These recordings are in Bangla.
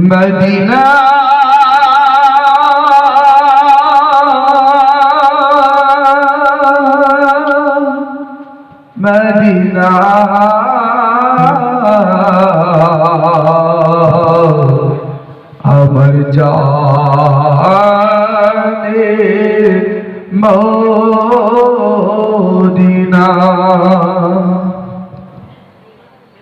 মদিনা। মদিনা। আমার জানে মদিনা।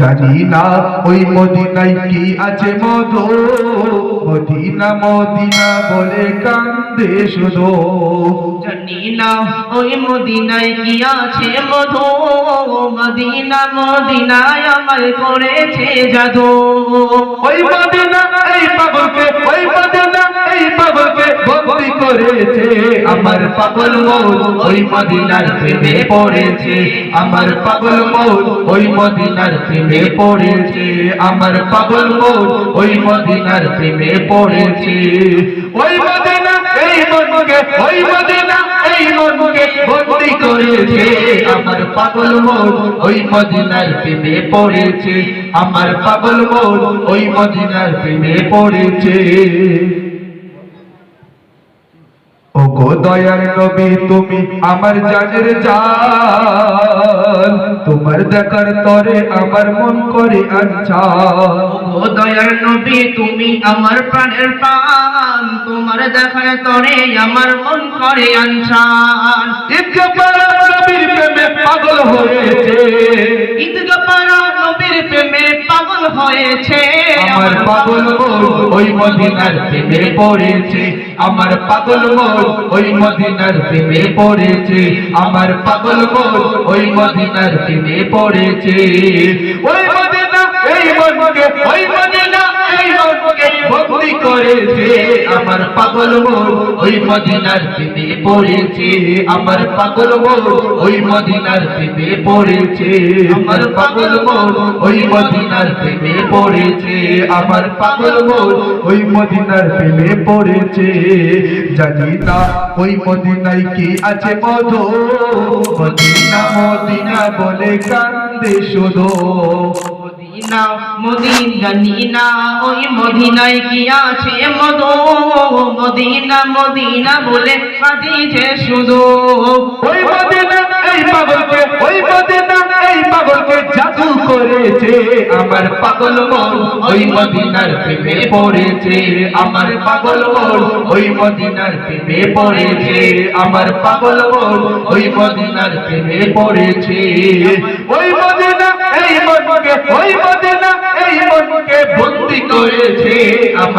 জানি না ওই মদিনায় কি আছে মধু? মদিনা মদিনা বলে কান্দে শুধু। জানি না ওই মদিনায় কি আছে মধু? মদিনা মদিনায় আমার করেছে জাদু। ওই মদিনা এই পাগলকে ওই মদিনা বন্দি করেছে। আমার পাগল মন ওই মদিনার প্রেমে পড়েছে। আমার পাগল মন ওই মদিনার প্রেমে পড়েছে। আমার পাগল মন ওই মদিনার প্রেমে পড়েছে। ওই মদিনা, এই মনকে, ওই মদিনা, এই করেছে। আমার পাগল মন ওই মদিনার প্রেমে পড়েছে। আমার পাগল মন ওই মদিনার প্রেমে পড়েছে। ও গো দয়ার নবী তুমি আমার জানের জান তোমার দেখার তরে আমার মন করে আচ্ছা ও দয়ার নবী তুমি আমার প্রাণের প্রাণ তোমার দেখার তরে আমার মন করে আনসান ইকবাল নবীর প্রেমে পাগল হয়েছে। পাড়া নবীর প্রেমে পাগল হয়েছে। আমার পাগল মন ওই মদিনার প্রেমে পড়েছে। আমার পাগল মন ওই মদিনার প্রেমে পড়েছে। আমার পাগল মন ওই মদিনার প্রেমে পড়েছে। ওই মদিনা, এই মনকে ওই বন্দি করেছে আমার পাগল ওই মদিনার প্রেমে পড়েছে। আমার পাগল ওই মদিনার প্রেমে পড়েছে। আমার পাগল ওই মদিনার প্রেমে পড়েছে। আমার পাগল ওই মদিনার প্রেমে পড়েছে। জানি না ওই মদিনায় কি আছে মধু। মদিনা মদিনা বলে কান্দে শুধু। মদিনা মদিনা জানি না ওই মদিনায় কি আছে মধু? মদিনা মদিনা বলে কাঁদিছে শুধু। ওই মদিনা এই পাগলকে, ওই মদিনা, এই পাগলকে জাদু করেছে। আমার পাগল মন ওই মদিনার প্রেমে পড়েছে। আমার পাগল মন ওই মদিনার প্রেমে পড়েছে। আমার পাগল মন ওই মদিনার প্রেমে পড়েছে। ওই মদিনা, এই মনকে ওই মদিনা